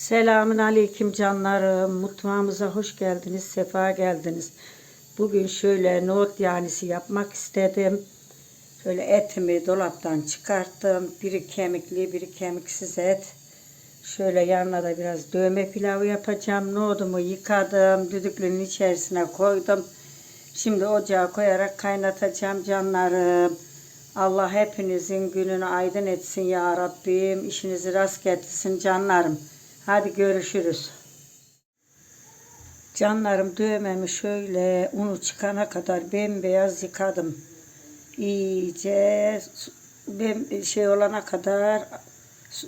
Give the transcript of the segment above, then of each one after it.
Selamün aleyküm canlarım. Mutfağımıza hoş geldiniz, sefa geldiniz. Bugün şöyle nohut yanisi yapmak istedim. Şöyle etimi dolaptan çıkarttım. Biri kemikli, biri kemiksiz et. Şöyle yanına da biraz dövme pilavı yapacağım. Nohudumu yıkadım. Düdüklünün içerisine koydum. Şimdi ocağa koyarak kaynatacağım canlarım. Allah hepinizin gününü aydın etsin ya Rabbim. İşinizi rast getirsin canlarım. Hadi görüşürüz. Canlarım dövmemi şöyle unu çıkana kadar bembeyaz yıkadım. İyice bem, şey olana kadar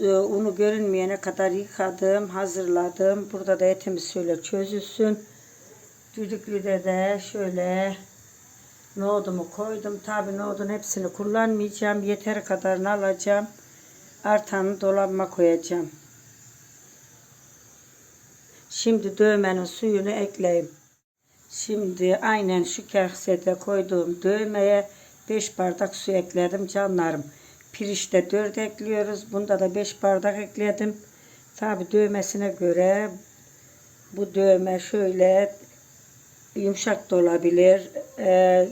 e, unu görünmeyene kadar yıkadım, hazırladım. Burada da etimiz şöyle çözülsün. Düdüklüde de şöyle nohudumu koydum. Tabi nohudun hepsini kullanmayacağım. Yeteri kadarını alacağım. Artanı dolabıma koyacağım. Şimdi dövmenin suyunu ekleyeyim. Şimdi aynen şu kasede koyduğum dövmeye 5 bardak su ekledim canlarım. Pirinçte 4 ekliyoruz. Bunda da 5 bardak ekledim. Tabi dövmesine göre bu dövme şöyle yumuşak da olabilir. Ee,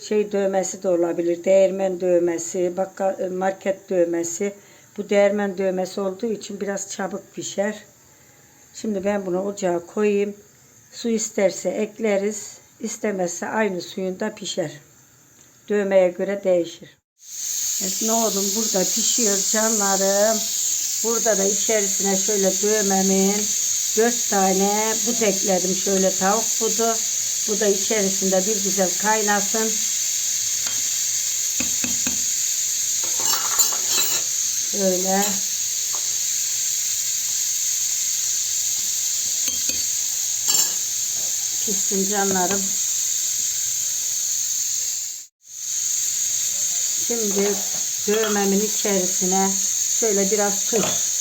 şey dövmesi de olabilir. Değirmen dövmesi, bakkal, market dövmesi. Bu değirmen dövmesi olduğu için biraz çabuk pişer. Şimdi ben bunu ocağa koyayım. Su isterse ekleriz. istemezse aynı suyunda pişer. Dövmeye göre değişir. Evet, nohudum burada pişiyor canlarım. Burada da içerisine şöyle dövmemin 4 tane but ekledim. Şöyle tavuk budu. Bu da içerisinde bir güzel kaynasın. Şöyle pişsin canlarım. Şimdi dövmemin içerisine şöyle biraz tuz.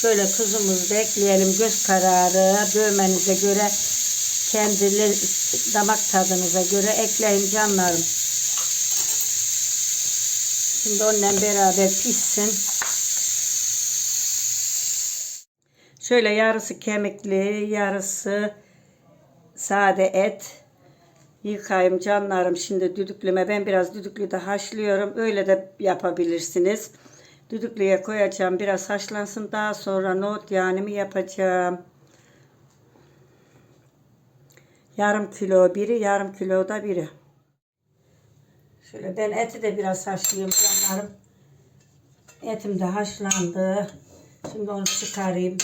Şöyle tuzumuzu da ekleyelim göz kararı dövmenize göre kendi damak tadınıza göre ekleyin canlarım. Şimdi onunla beraber pişsin. Şöyle yarısı kemikli, yarısı sade et. Yıkayayım canlarım şimdi düdüklüme. Ben biraz düdüklüde haşlıyorum. Öyle de yapabilirsiniz. Düdüklüye koyacağım. Biraz haşlansın. Daha sonra nohut yanımı yapacağım. Yarım kilo biri, yarım kilo da biri. Şöyle ben eti de biraz haşlayayım canlarım. Etim de haşlandı. Şimdi onu çıkarayım.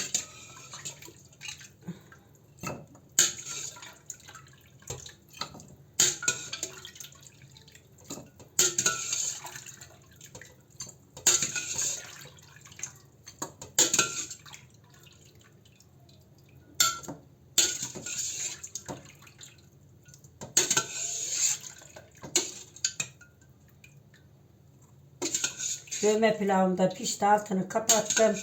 Dövme pilavım da pişti. Altını kapattım.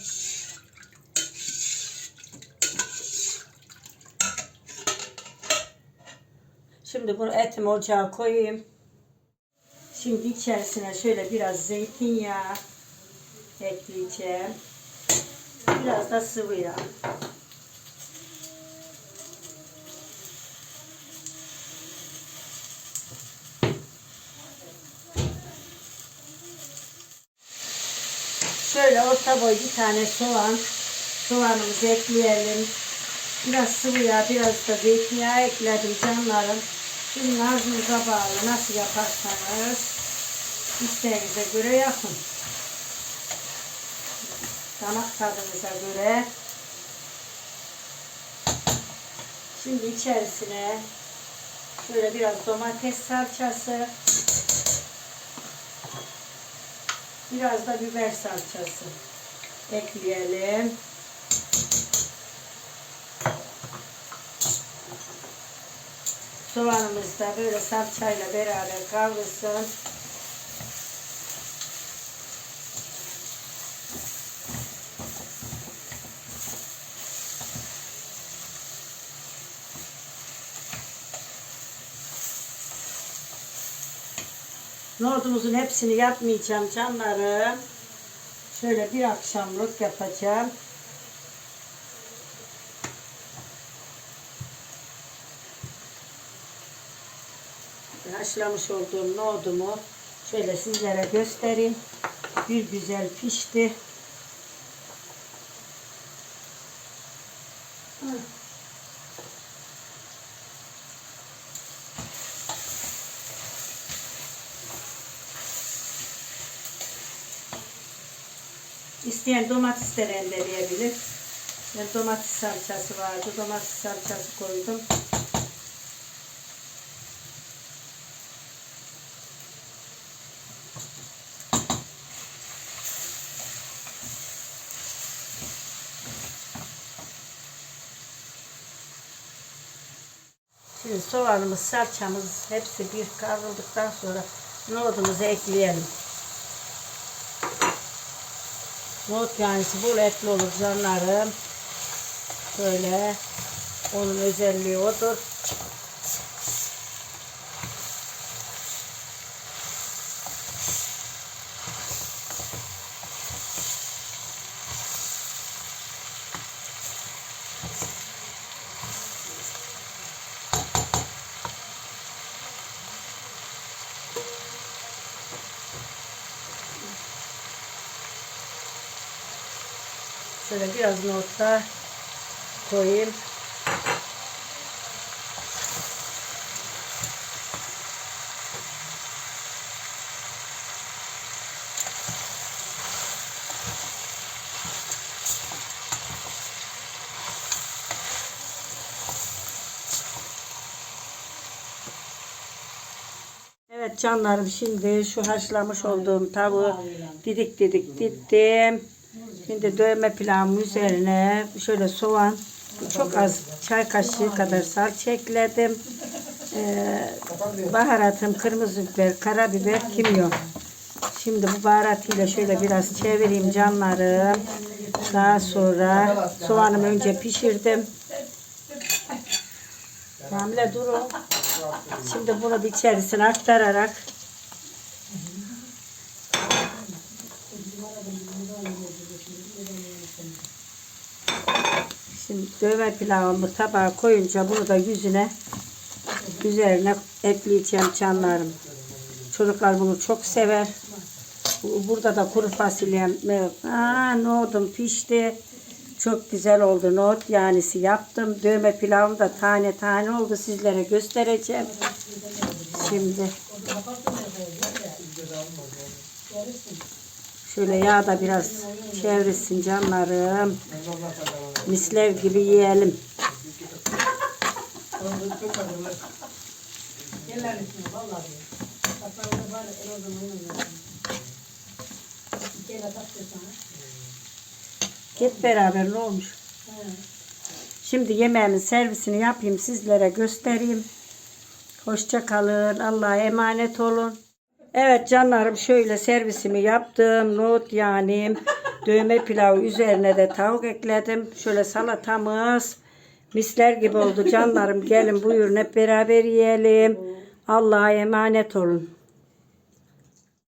Şimdi bunu etimi ocağa koyayım. Şimdi içerisine şöyle biraz zeytinyağı ekleyeceğim. Biraz da sıvı yağ. Şöyle orta boy bir tane soğan. Soğanımızı ekleyelim. Biraz sıvı yağ, biraz da zeytinyağı ekledim canlarım. Şimdi arzunuz bağlı nasıl yaparsanız isteğinize göre yapın. Damak tadınıza göre. Şimdi içerisine şöyle biraz domates salçası, biraz da biber salçası ekleyelim. Soğanımız da böyle salçayla beraber kavrulsun. Nohudumuzun hepsini yapmayacağım canlarım. Şöyle bir akşamlık yapacağım. Haşlamış olduğum nohudumu şöyle sizlere göstereyim. Bir güzel pişti. İsteyen domates de rendeleyebilir. Ben domates salçası vardı. Domates salçası koydum. Şimdi soğanımız, salçamız hepsi bir kavruldıktan sonra nohudumuzu ekleyelim. Nohut yanisi bol etli olur canlarım. Böyle onun özelliği odur. Şöyle biraz nohut da koyayım. Evet canlarım şimdi şu haşlamış olduğum tavuğu didik didik dittim. Şimdi dövme pilavım üzerine şöyle soğan çok az çay kaşığı kadar salça ekledim. Ee, baharatım kırmızı biber, karabiber, kimyon. Şimdi bu baharatıyla şöyle biraz çevireyim canlarım. Daha sonra soğanımı önce pişirdim. Hamile durun. Şimdi bunu bir içerisine aktararak Şimdi dövme pilavımı tabağa koyunca bunu da yüzüne üzerine ekleyeceğim canlarım. Çocuklar bunu çok sever. Bu- Burada da kuru fasulyem. Aa, nohudum pişti. Çok güzel oldu. Nohut yanisi yaptım. Dövme pilavım da tane tane oldu. Sizlere göstereceğim. Şimdi. Şöyle yağ da biraz çevrilsin canlarım. Misler gibi yiyelim. Git beraber ne olmuş? Şimdi yemeğimin servisini yapayım sizlere göstereyim. Hoşça kalın. Allah'a emanet olun. Evet canlarım şöyle servisimi yaptım. Nohut yani dövme pilavı üzerine de tavuk ekledim. Şöyle salatamız misler gibi oldu canlarım. Gelin buyurun hep beraber yiyelim. Allah'a emanet olun.